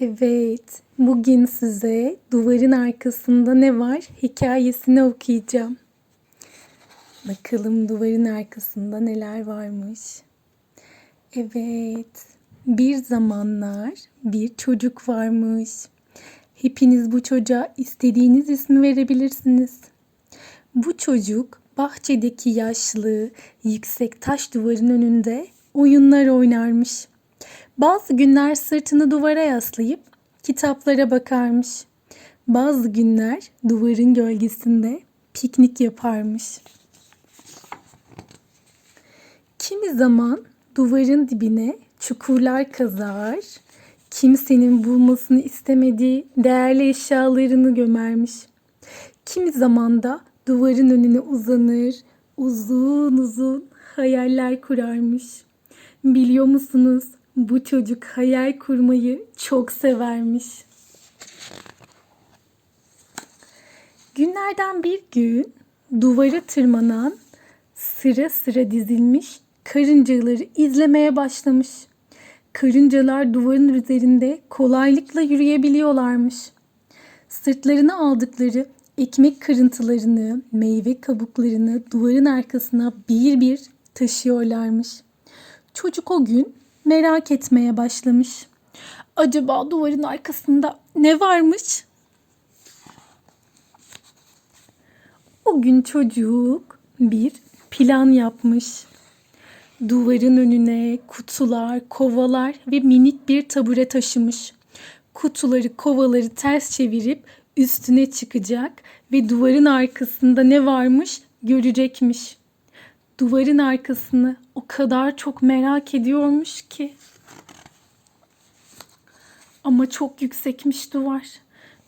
Evet, bugün size duvarın arkasında ne var hikayesini okuyacağım. Bakalım duvarın arkasında neler varmış. Evet, bir zamanlar bir çocuk varmış. Hepiniz bu çocuğa istediğiniz ismi verebilirsiniz. Bu çocuk bahçedeki yaşlı, yüksek taş duvarın önünde oyunlar oynarmış. Bazı günler sırtını duvara yaslayıp kitaplara bakarmış. Bazı günler duvarın gölgesinde piknik yaparmış. Kimi zaman duvarın dibine çukurlar kazar, kimsenin bulmasını istemediği değerli eşyalarını gömermiş. Kimi zaman da duvarın önüne uzanır, uzun uzun hayaller kurarmış. Biliyor musunuz? Bu çocuk hayal kurmayı çok severmiş. Günlerden bir gün duvara tırmanan sıra sıra dizilmiş karıncaları izlemeye başlamış. Karıncalar duvarın üzerinde kolaylıkla yürüyebiliyorlarmış. Sırtlarına aldıkları ekmek kırıntılarını, meyve kabuklarını duvarın arkasına bir bir taşıyorlarmış. Çocuk o gün merak etmeye başlamış. Acaba duvarın arkasında ne varmış? O gün çocuk bir plan yapmış. Duvarın önüne kutular, kovalar ve minik bir tabure taşımış. Kutuları, kovaları ters çevirip üstüne çıkacak ve duvarın arkasında ne varmış görecekmiş. Duvarın arkasını o kadar çok merak ediyormuş ki. Ama çok yüksekmiş duvar.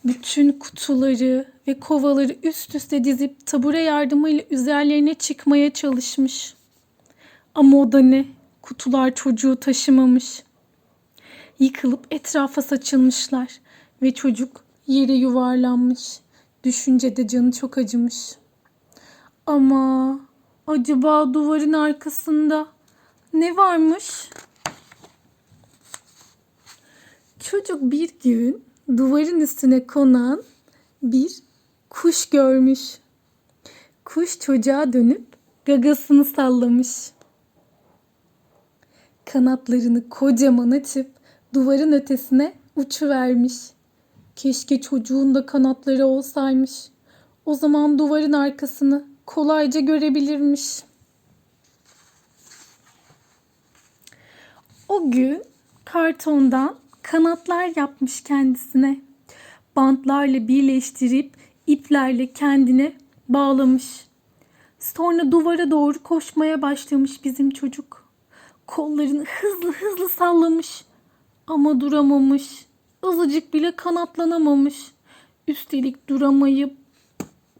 Bütün kutuları ve kovaları üst üste dizip tabure yardımıyla üzerlerine çıkmaya çalışmış. Ama o da ne? Kutular çocuğu taşımamış. Yıkılıp etrafa saçılmışlar ve çocuk yere yuvarlanmış. Düşüncede canı çok acımış. Ama acaba duvarın arkasında ne varmış? Çocuk bir gün duvarın üstüne konan bir kuş görmüş. Kuş çocuğa dönüp gagasını sallamış. Kanatlarını kocaman açıp duvarın ötesine uçuvermiş. Keşke çocuğun da kanatları olsaymış. O zaman duvarın arkasını kolayca görebilirmiş. O gün kartondan kanatlar yapmış kendisine. Bantlarla birleştirip iplerle kendine bağlamış. Sonra duvara doğru koşmaya başlamış bizim çocuk. Kollarını hızlı hızlı sallamış ama duramamış. Azıcık bile kanatlanamamış. Üstelik duramayıp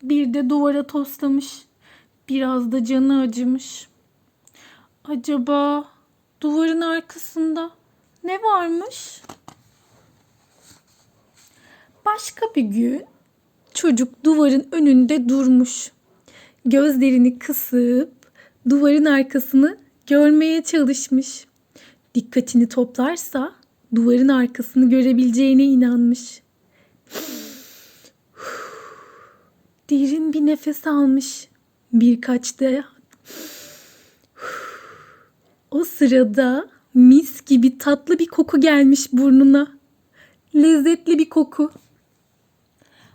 bir de duvara toslamış. Biraz da canı acımış. Acaba duvarın arkasında ne varmış? Başka bir gün çocuk duvarın önünde durmuş. Gözlerini kısıp duvarın arkasını görmeye çalışmış. Dikkatini toplarsa duvarın arkasını görebileceğine inanmış. Derin bir nefes almış. Birkaç da o sırada mis gibi tatlı bir koku gelmiş burnuna. Lezzetli bir koku.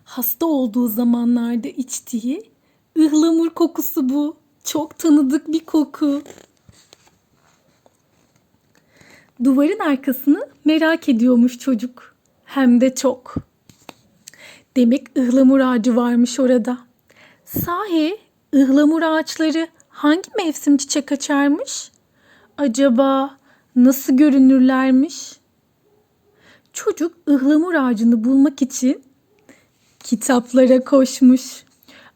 Hasta olduğu zamanlarda içtiği ıhlamur kokusu bu. Çok tanıdık bir koku. Duvarın arkasını merak ediyormuş çocuk. Hem de çok. Demek ıhlamur ağacı varmış orada. Sahi ıhlamur ağaçları hangi mevsim çiçek açarmış? Acaba nasıl görünürlermiş? Çocuk ıhlamur ağacını bulmak için kitaplara koşmuş.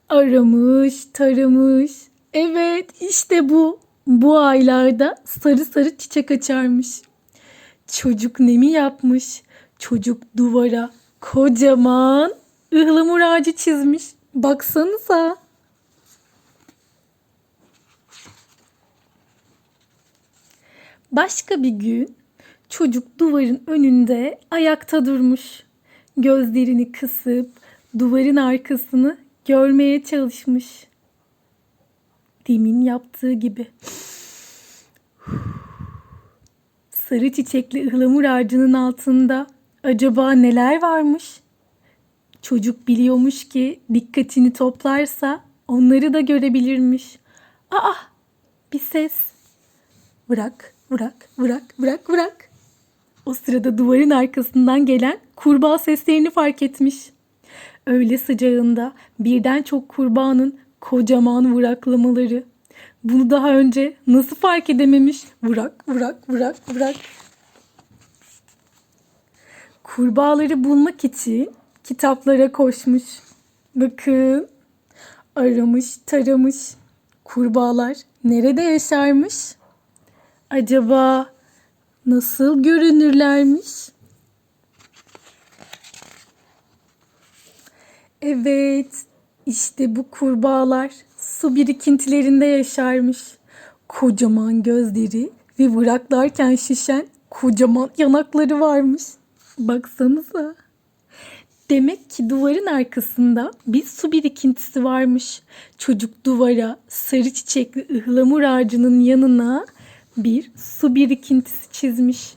Aramış, taramış. Evet, işte bu. Bu aylarda sarı sarı çiçek açarmış. Çocuk ne mi yapmış? Çocuk duvara kocaman ıhlamur ağacı çizmiş. Baksanıza. Başka bir gün Çocuk duvarın önünde ayakta durmuş. Gözlerini kısıp duvarın arkasını görmeye çalışmış. Demin yaptığı gibi. Sarı çiçekli ıhlamur ağacının altında acaba neler varmış? Çocuk biliyormuş ki dikkatini toplarsa onları da görebilirmiş. Aa, bir ses. Bırak, bırak, bırak, bırak, bırak. O sırada duvarın arkasından gelen kurbağa seslerini fark etmiş. Öğle sıcağında birden çok kurbağanın kocaman vıraklamaları. Bunu daha önce nasıl fark edememiş? Vırak, vırak, vırak, vırak. Kurbağaları bulmak için kitaplara koşmuş. Bakın, aramış, taramış. Kurbağalar nerede yaşarmış? Acaba nasıl görünürlermiş? Evet, işte bu kurbağalar su birikintilerinde yaşarmış. Kocaman gözleri ve bıraklarken şişen kocaman yanakları varmış. Baksanıza. Demek ki duvarın arkasında bir su birikintisi varmış. Çocuk duvara sarı çiçekli ıhlamur ağacının yanına bir su birikintisi çizmiş.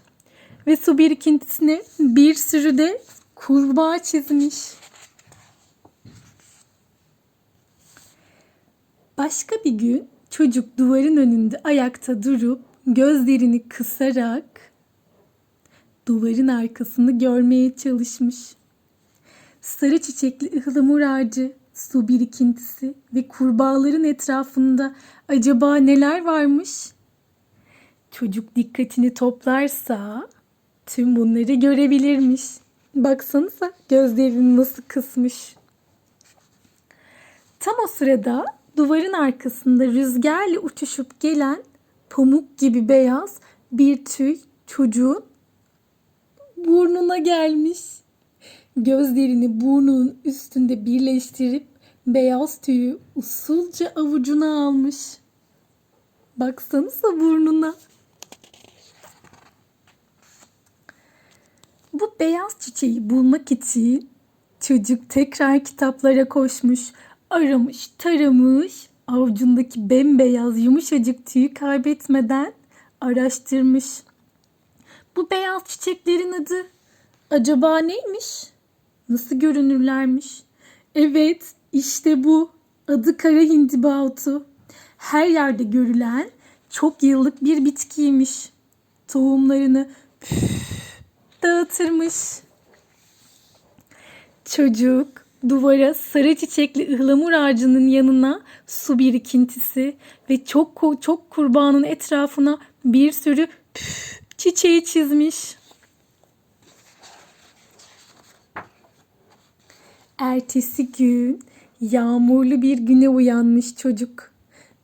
Ve su birikintisine bir sürü de kurbağa çizmiş. Başka bir gün çocuk duvarın önünde ayakta durup gözlerini kısarak duvarın arkasını görmeye çalışmış. Sarı çiçekli ıhlamur ağacı, su birikintisi ve kurbağaların etrafında acaba neler varmış? Çocuk dikkatini toplarsa tüm bunları görebilirmiş. Baksanıza gözlerini nasıl kısmış. Tam o sırada duvarın arkasında rüzgarla uçuşup gelen pamuk gibi beyaz bir tüy çocuğun burnuna gelmiş. Gözlerini burnunun üstünde birleştirip beyaz tüyü usulca avucuna almış. Baksanıza burnuna. Bu beyaz çiçeği bulmak için çocuk tekrar kitaplara koşmuş, aramış, taramış, avucundaki bembeyaz yumuşacık tüyü kaybetmeden araştırmış. Bu beyaz çiçeklerin adı acaba neymiş? Nasıl görünürlermiş? Evet, işte bu. Adı kara hindibaotu. Her yerde görülen çok yıllık bir bitkiymiş. Tohumlarını dağıtırmış. Çocuk duvara sarı çiçekli ıhlamur ağacının yanına su birikintisi ve çok çok kurbağanın etrafına bir sürü çiçeği çizmiş. Ertesi gün yağmurlu bir güne uyanmış çocuk.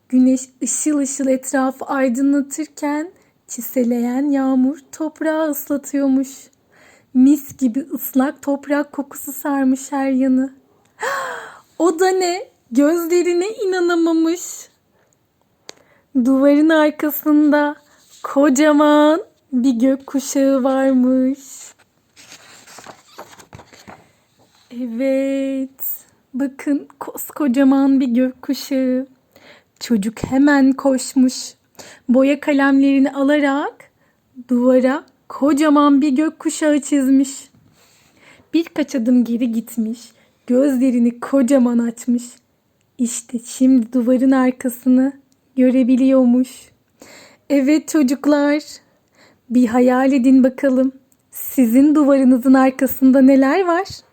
Güneş ışıl ışıl etrafı aydınlatırken çiseleyen yağmur toprağı ıslatıyormuş. Mis gibi ıslak toprak kokusu sarmış her yanı. O da ne? Gözlerine inanamamış. Duvarın arkasında kocaman bir gökkuşağı varmış. Evet. Bakın koskocaman bir gökkuşağı. Çocuk hemen koşmuş. Boya kalemlerini alarak duvara kocaman bir gökkuşağı çizmiş. Birkaç adım geri gitmiş. Gözlerini kocaman açmış. İşte şimdi duvarın arkasını görebiliyormuş. Evet çocuklar. Bir hayal edin bakalım. Sizin duvarınızın arkasında neler var?